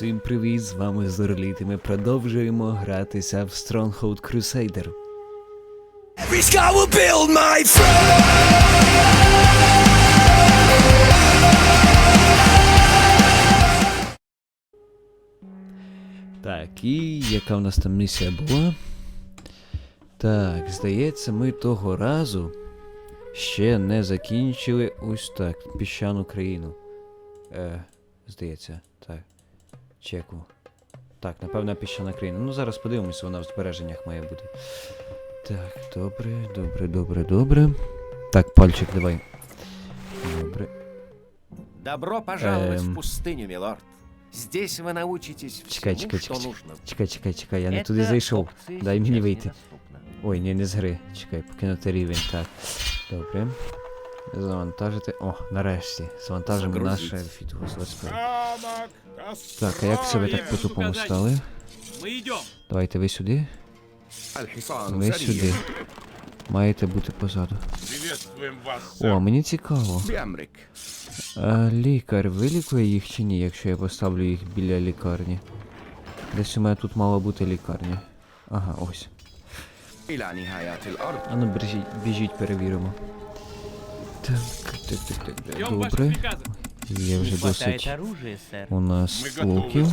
Усім привіт, з вами Зорліт, і ми продовжуємо гратися в Stronghold Crusader. Will build my. Так, і яка в нас там місія була? Так, здається, ми того разу ще не закінчили ось так, піщану країну. Е, здається, так Чеку. Так, напевно, піщана країна. Ну, зараз подивимося, вона в збереженнях має бути. Так, добре, добре, добре, добре. Так, пальчик давай. Добре. Добро пожаловать Эм. в пустыню, милорд. Здесь вы научитесь Чекай, всему, чекай, что чекай, нужно. Чекай, чекай, чекай, я не Это туди зайшов. опции Дай мені сейчас вийти. недоступны. Ой, ні, не з гри. Чекай, покинути рівень. Так. Добре. Завантажити. О, нарешті. Завантажимо наше фітове. Так, а як себе так по тупому стали? Давайте ви сюди. Ви сюди. Маєте бути позаду. О, мені цікаво. А, е, лікар вилікує їх чи ні, якщо я поставлю їх біля лікарні. Десь у мене тут мала бути лікарня. Ага, ось. А ну біжіть, біжіть перевіримо. Так, так, так, так, так. добре. Є вже досить у нас луків.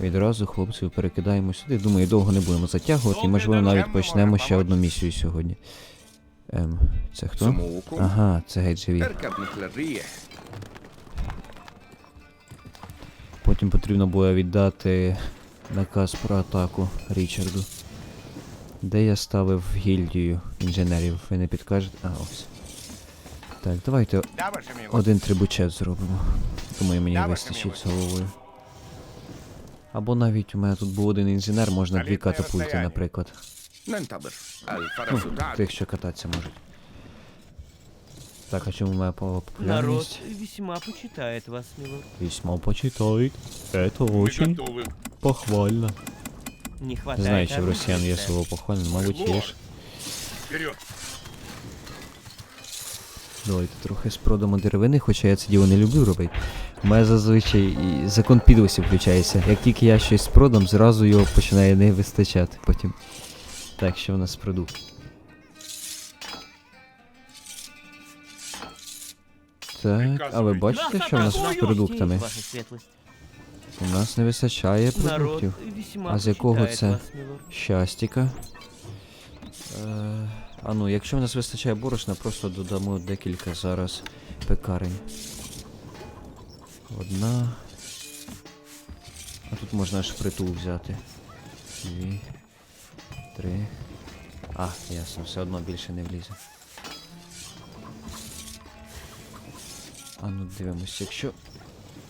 Відразу хлопців перекидаємо сюди. Думаю, довго не будемо затягувати, можливо, навіть почнемо ще одну місію сьогодні. Ем, це хто? Ага, це геть живі. Потім потрібно було віддати наказ про атаку Річарду. Де я ставив гільдію інженерів? Ви не підкажете? А, ось. Так, давайте один трибучет зробимо. Думаю, мені вистачить з головою. Або навіть у мене тут був один інженер, можна дві катапульти, наприклад. Ну, Тих, що кататися можуть. Так, а чому моя популярність? Народ весьма почитает вас, милорд. Весьма почитает. Это очень похвально. Не. Не знаю, чи в росіян є слово похвально, мабуть, є ж. Давайте трохи спродамо деревини, хоча я це діло не люблю робити. У мене зазвичай і закон підлості включається. Як тільки я щось продам, зразу його починає не вистачати потім. Так, що в нас продукт? Так, а ви бачите, що в нас з продуктами? У нас не вистачає продуктів. А з якого це? Щастіка. Е, а ну, якщо в нас вистачає борошна, просто додамо декілька зараз пекарень. Одна. А тут можна аж притул взяти. Дві. Три. А, ясно, все одно більше не влізе. А ну дивимось, якщо.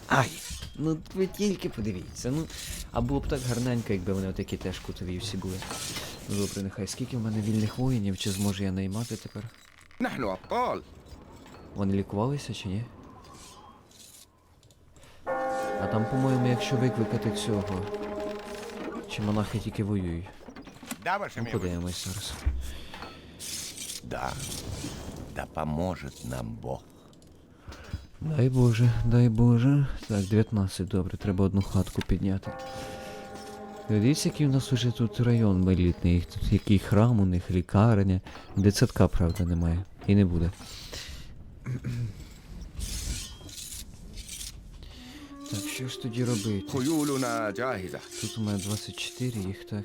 Ай! Ну ви тільки подивіться, ну. А було б так гарненько, якби вони отакі теж кутові всі були. Добре, нехай скільки в мене вільних воїнів, чи зможу я наймати тепер? Вони лікувалися чи ні? А там, по-моєму, якщо викликати цього. Чи монахи тільки воюють? Ну, подивимось зараз. Да. Да поможе нам Бог. Дай Боже, дай Боже. Так, 19, добре, треба одну хатку підняти. Дивіться, який у нас уже тут район милітний, тут який храм у них, лікарня. Де правда, немає. І не буде. Так, що ж тоді робити? Тут у мене 24 їх, так.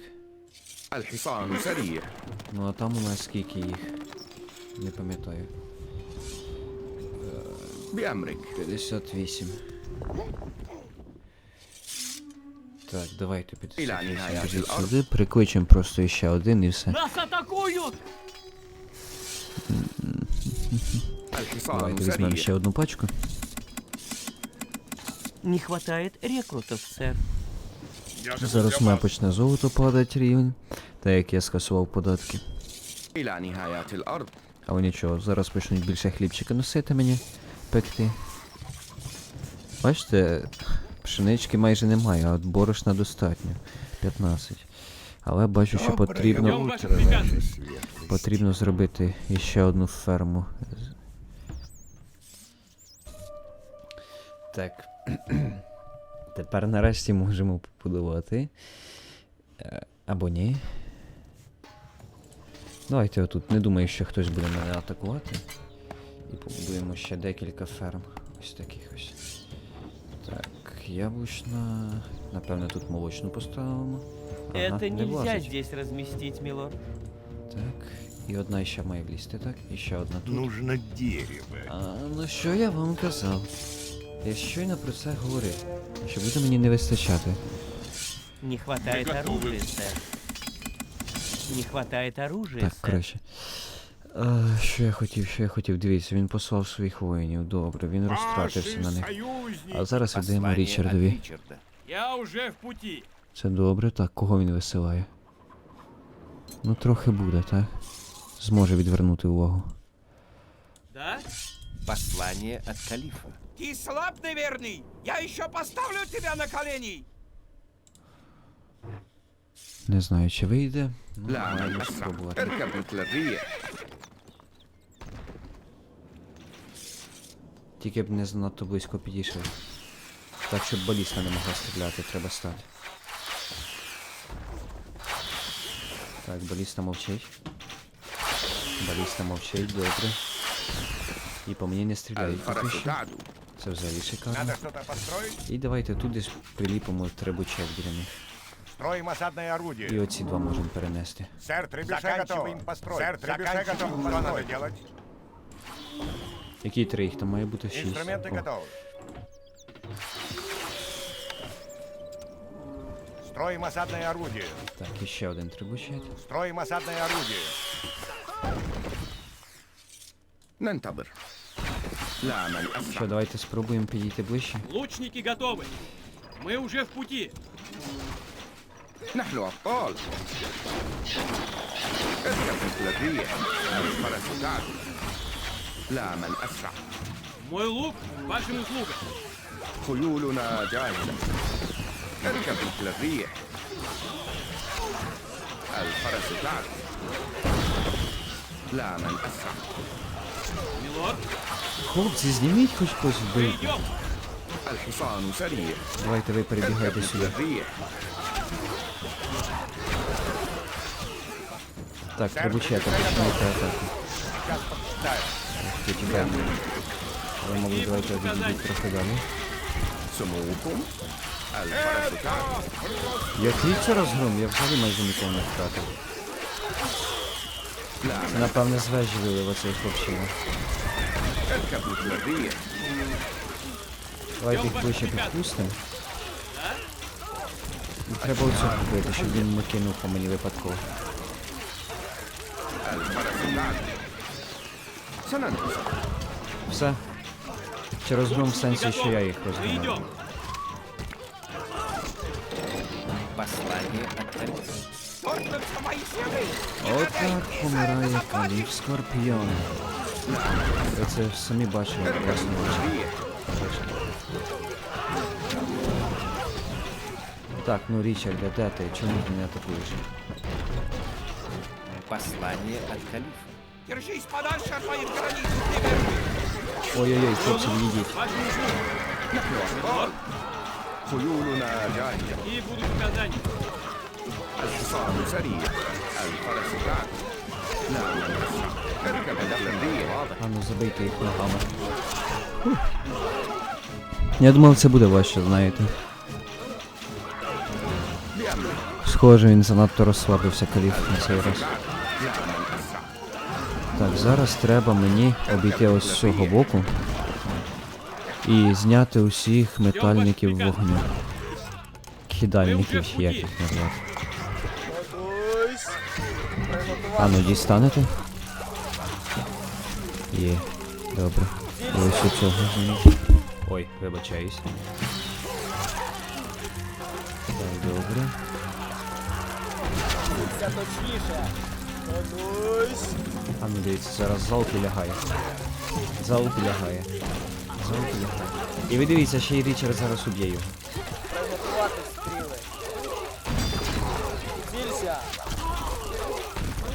Ну а там у нас скільки їх? Не пам'ятаю. 58. Так, давайте підійдемо сюди, прикличемо просто ще один і все. Нас атакують! Візьмемо ще одну пачку. Не хватает рекрутов, сэр. Зараз у мене почне золото падати рівень, так як я скасував податки. Але нічого, зараз почнуть більше хлібчика носити мені пекти. Бачите, пшенички майже немає, а от борошна достатньо. 15. Але бачу, що потрібно, потрібно зробити іще одну ферму. Так. Тепер нарешті можемо побудувати. Е, Або ні. Давайте отут. Не думаю, що хтось буде мене атакувати. І побудуємо ще декілька ферм. Ось таких ось. Так, яблучна. Напевно, тут молочну поставимо. Ага, Это не нельзя влазить. здесь разместить, милорд. Так. І одна ще має влізти, так? І ще одна тут. Нужно дерево. А, ну що я вам казав? Я щойно про це говорив. Що буде мені не вистачати. Не хватает готовы. оружия, сэр. Не хватает оружия, Так, сэр. краще. Що я хотів, що я хотів. Дивіться, він послав своїх воїнів. Добре, він розтратився на них. А зараз віддаємо Річардові. Я вже в путі. Це добре, так, кого він висилає? Ну, трохи буде, так? Зможе відвернути увагу. Да? Послание от калифа. Ты слаб, наверное. Я еще поставлю тебя на колени. Не знаю, чи вийде. Ну, спробувати. Тільки б не занадто близько підійшов. Так, щоб баліста не могла стріляти, треба стати. Так, баліста мовчить. Баліста мовчить, добре. І по мені не стріляють. Це взагалі шикарно. І давайте тут десь приліпимо трибучек біля них. Строим осадное орудие. І оці два можемо перенести. Сэр, трибюше готов. Сэр, трибюше готов. Что надо делать? Які три їх там має бути шість. Инструменты О, готовы. Строим осадное орудие. Так, і ще один трибучет. Строим осадное орудие. ننتظر لا من Що, أسرع давайте спробуємо підійти ближче. Лучники готовы. Мы уже в пути. نحن أبطال اركب مثل الريح الفرس تعدو لا من أسرع Мой лук к вашим услугам. خيولنا جاهزة اركب مثل الريح الفرس تعدو لا من أسرع Милорд, Хлопці, зніміть хоч хтось вбив. идем. الحصان سريع Давайте ви перебігайте اركب مثل сюди. الريح Так, трибучета, починайте атаку. тільки тікаємо. Але могли давайте відійдіть трохи далі. Самоуком? Який це розгром? Я взагалі майже нікого не втратив. Це, напевне, звежили оцей хлопчина. Давайте їх ближче підпустимо. Треба оцього купити, щоб він не кинув по мені випадково. Все на нас. Все. Чи розгром в сенсі, що я їх розгромив? Послание от Тарис. Отак помирає калів Скорпіон. Ви це самі бачили, власне очі. Так, ну Річард, де ти? Чому ти не атакуєш? Послание от Калифа. Держись подальше от моих границ, Ой-ой-ой, хлопці, відійдіть. Хулюлю на Аляне. И А ну забийте їх ногами. Я думав це буде важче, знаєте. Схоже, він занадто розслабився каліф на цей раз. Так, зараз треба мені обійти ось з цього боку і зняти усіх метальників вогню. Кидальників, як їх назвати. А ну дістанете? Є, добре. Ось у цього знімати. Ой, вибачаюсь. Так, добре. Це точніше. А ну дивіться, зараз залпі лягає. Залпі лягає. Залпі лягає. І ви дивіться, ще й Річард зараз уб'є його.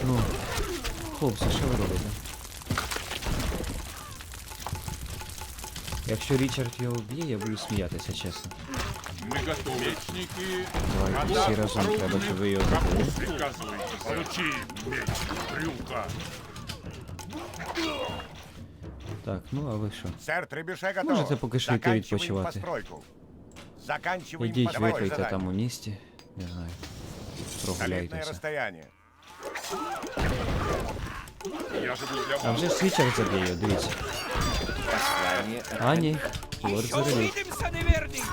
Ну, хлопці, що ви робите? Якщо Річард його вб'є, я буду сміятися, чесно. Мы готовы. Мечники. Давай всі разом треба, щоб ви його добили. Приказывайте. Получи меч. Брюка. Так, ну а ви що? Сэр, требюше готов. Можете поки що йти Заканчиваем відпочивати. постройку. Заканчиваем Ідіть, постройку. випийте там у місті. Не знаю. Солидное Прогуляйтеся. расстояние. Я живу для А вас. вже ж свічок заб'є, його, дивіться. Послание от А, ні. Лорд Еще заревів. увидимся, неверный!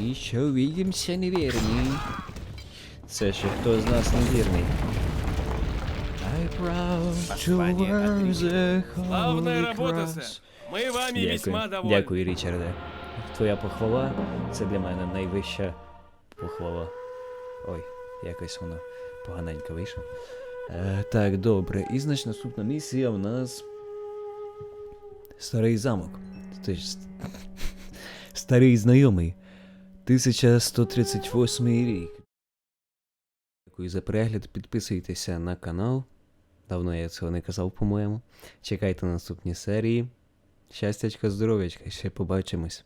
І ще увидимся, невірні. Це ще хто з нас невірний. I proud to Послание от wear the Славная holy работа, cross. сэр. Мы вами весьма Дякую. довольны. Дякую, Річарде. Твоя похвала це для мене найвища похвала. Ой, якось воно поганенько вийшло. Е, так, добре. І значить наступна місія в нас. Старий замок. Тобто, с- Старий знайомий. 1138 рік. Дякую за перегляд. Підписуйтеся на канал. Давно я цього не казав, по-моєму. Чекайте наступні серії. Щастячка, здоров'ячка, ще побачимось.